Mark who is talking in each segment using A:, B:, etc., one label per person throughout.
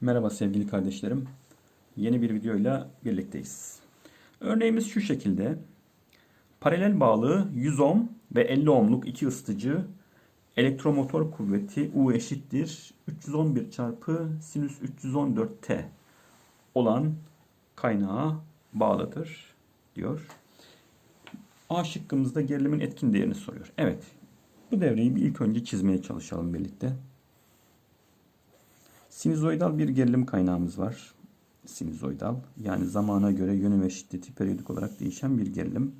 A: Merhaba sevgili kardeşlerim. Yeni bir videoyla birlikteyiz. Örneğimiz şu şekilde. Paralel bağlı 100 ohm ve 50 ohmluk iki ısıtıcı elektromotor kuvveti U eşittir 311 çarpı sinüs 314T olan kaynağa bağlıdır diyor. A şıkkımızda gerilimin etkin değerini soruyor. Evet. Bu devreyi bir ilk önce çizmeye çalışalım birlikte. Sinüzoidal bir gerilim kaynağımız var. Sinüzoidal yani zamana göre yönü ve şiddeti periyodik olarak değişen bir gerilim.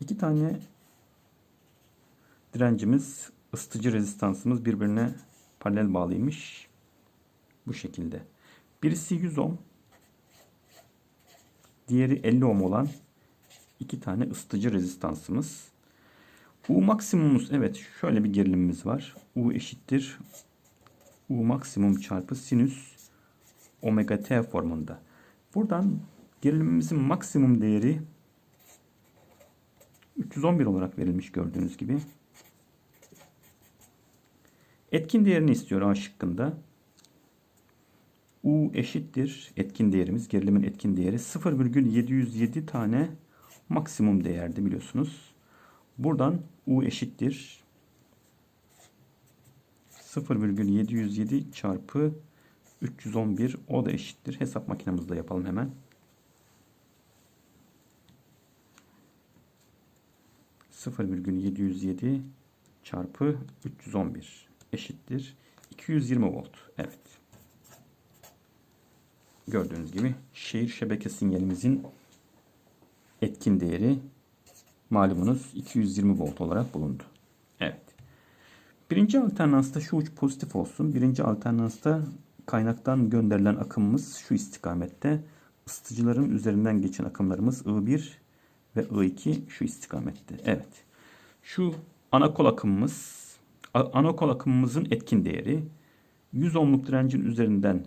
A: İki tane direncimiz, ısıtıcı rezistansımız birbirine paralel bağlıymış. Bu şekilde. Birisi 100 ohm, diğeri 50 ohm olan iki tane ısıtıcı rezistansımız. U maksimumumuz evet şöyle bir gerilimimiz var. U eşittir U maksimum çarpı sinüs omega t formunda. Buradan gerilimimizin maksimum değeri 311 olarak verilmiş gördüğünüz gibi. Etkin değerini istiyor A şıkkında. U eşittir etkin değerimiz, gerilimin etkin değeri 0,707 tane maksimum değerdi biliyorsunuz. Buradan U eşittir 0,707 çarpı 311 o da eşittir. Hesap makinemizde yapalım hemen. 0,707 çarpı 311 eşittir. 220 volt. Evet. Gördüğünüz gibi şehir şebeke sinyalimizin etkin değeri malumunuz 220 volt olarak bulundu. Evet. Birinci alternansta şu uç pozitif olsun. Birinci alternansta kaynaktan gönderilen akımımız şu istikamette. Isıtıcıların üzerinden geçen akımlarımız I1 ve I2 şu istikamette. Evet. Şu ana kol akımımız, ana kol akımımızın etkin değeri 100 ohmluk direncin üzerinden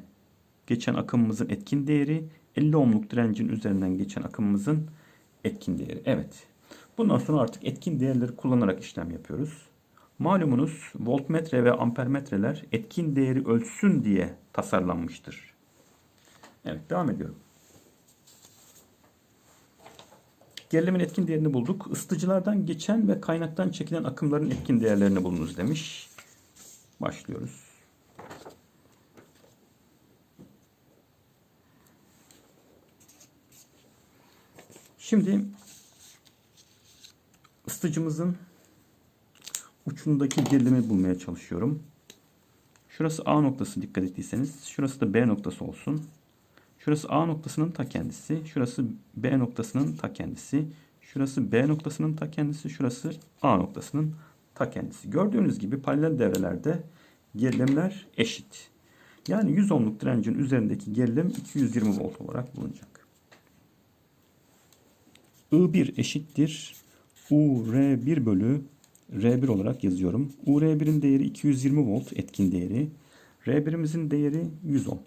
A: geçen akımımızın etkin değeri 50 ohmluk direncin üzerinden geçen akımımızın etkin değeri. Evet. Bundan sonra artık etkin değerleri kullanarak işlem yapıyoruz. Malumunuz voltmetre ve ampermetreler etkin değeri ölçsün diye tasarlanmıştır. Evet devam ediyorum. Gerilimin etkin değerini bulduk. Isıtıcılardan geçen ve kaynaktan çekilen akımların etkin değerlerini bulunuz demiş. Başlıyoruz. Şimdi ısıtıcımızın ucundaki gerilimi bulmaya çalışıyorum. Şurası A noktası dikkat ettiyseniz. Şurası da B noktası olsun. Şurası A noktasının ta kendisi. Şurası B noktasının ta kendisi. Şurası B noktasının ta kendisi. Şurası A noktasının ta kendisi. Gördüğünüz gibi paralel devrelerde gerilimler eşit. Yani 100 ohmluk direncin üzerindeki gerilim 220 volt olarak bulunacak. I1 eşittir UR1 bölü R1 olarak yazıyorum. UR1'in değeri 220 volt etkin değeri. R1'imizin değeri 100 ohm.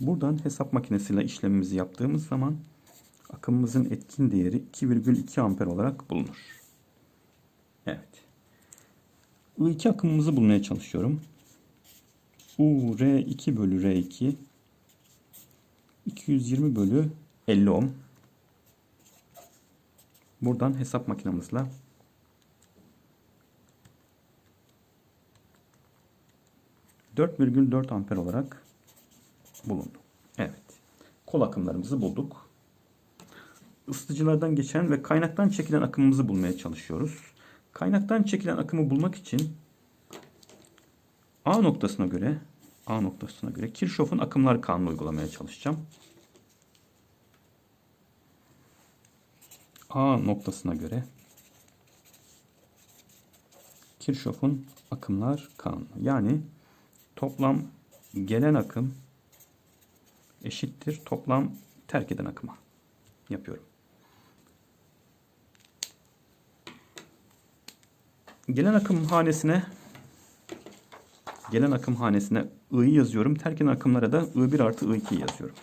A: Buradan hesap makinesiyle işlemimizi yaptığımız zaman akımımızın etkin değeri 2,2 amper olarak bulunur. Evet. I2 akımımızı bulmaya çalışıyorum. UR2 bölü R2 220 bölü 50 ohm. Buradan hesap makinemizle 4,4 amper olarak bulundu. Evet. Kol akımlarımızı bulduk. Isıtıcılardan geçen ve kaynaktan çekilen akımımızı bulmaya çalışıyoruz. Kaynaktan çekilen akımı bulmak için A noktasına göre A noktasına göre Kirchhoff'un akımlar kanunu uygulamaya çalışacağım. A noktasına göre Kirchhoff'un akımlar kanunu. Yani toplam gelen akım eşittir toplam terk eden akıma yapıyorum. Gelen akım hanesine gelen akım hanesine I'yi yazıyorum. Terk eden akımlara da I1 artı I2 yazıyorum.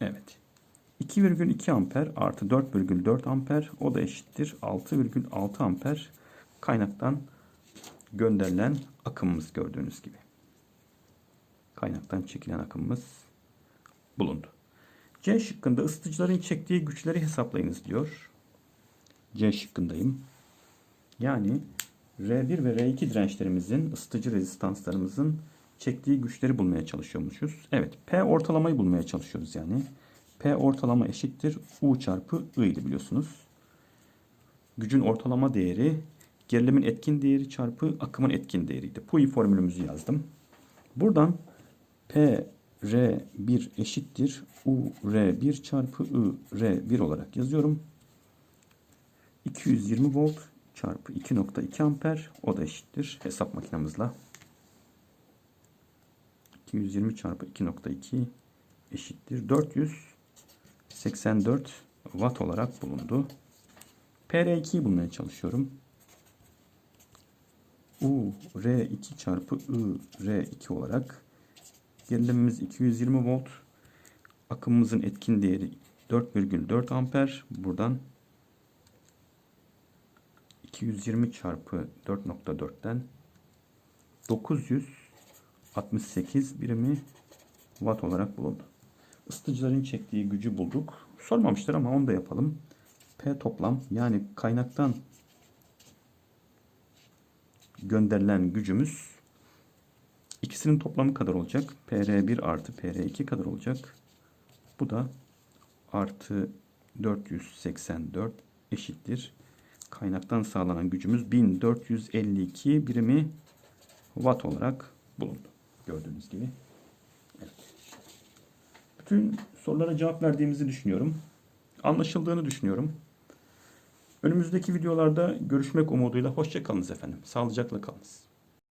A: Evet. 2,2 amper artı 4,4 amper o da eşittir 6,6 amper kaynaktan gönderilen akımımız gördüğünüz gibi. Kaynaktan çekilen akımımız bulundu. C şıkkında ısıtıcıların çektiği güçleri hesaplayınız diyor. C şıkkındayım. Yani R1 ve R2 dirençlerimizin, ısıtıcı rezistanslarımızın çektiği güçleri bulmaya çalışıyormuşuz. Evet, P ortalamayı bulmaya çalışıyoruz yani. P ortalama eşittir U çarpı I idi biliyorsunuz. Gücün ortalama değeri gerilimin etkin değeri çarpı akımın etkin değeriydi. PUI formülümüzü yazdım. Buradan P R1 eşittir U R1 çarpı I R1 olarak yazıyorum. 220 volt çarpı 2.2 amper o da eşittir hesap makinemizle 220 çarpı 2.2 eşittir 484 watt olarak bulundu. PR2'yi bulmaya çalışıyorum. U R2 çarpı I R2 olarak gerilimimiz 220 volt. Akımımızın etkin değeri 4,4 amper. Buradan 220 çarpı 4.4'ten 968 birimi watt olarak bulundu. Isıtıcıların çektiği gücü bulduk. Sormamışlar ama onu da yapalım. P toplam yani kaynaktan gönderilen gücümüz ikisinin toplamı kadar olacak. PR1 artı PR2 kadar olacak. Bu da artı 484 eşittir. Kaynaktan sağlanan gücümüz 1452 birimi watt olarak bulundu. Gördüğünüz gibi. Evet. Bütün sorulara cevap verdiğimizi düşünüyorum. Anlaşıldığını düşünüyorum. Önümüzdeki videolarda görüşmek umuduyla hoşça kalınız efendim. Sağlıcakla kalınız.